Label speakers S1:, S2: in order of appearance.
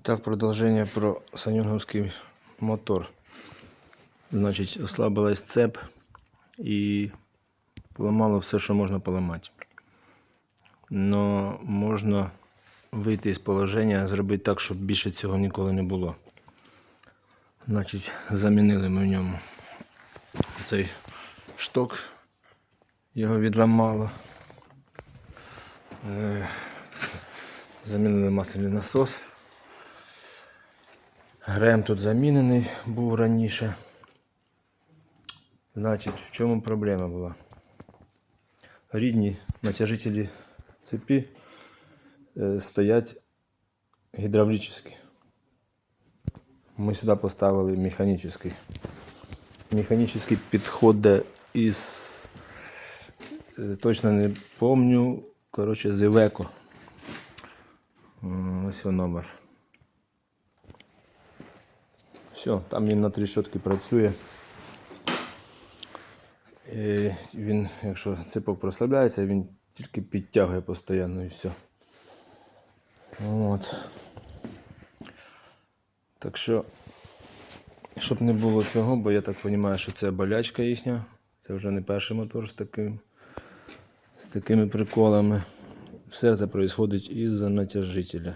S1: Так, продовження про санюнговський мотор. Значить, ослабилась цеп і поламало все, що можна поламати. Но можна вийти з положення, зробити так, щоб більше цього ніколи не було. Значить, замінили ми в ньому цей шток, його відламало. Е, Замінили масляний насос. Грем тут замінений був раніше. Значить, в чому проблема була? Рідні натяжителі цепі е, стоять гідравлічні. Ми сюди поставили механічний. Механічний підходить із. е, Точно не помню. Коротше, з Івеко. Ось його номер. Все, там він на тріщотки працює. І він, якщо цепок прослабляється, він тільки підтягує постійно і все. От. Так що, щоб не було цього, бо я так розумію, що це болячка їхня. Це вже не перший мотор з таким, з такими приколами. Все це відбувається із-за натяжителя.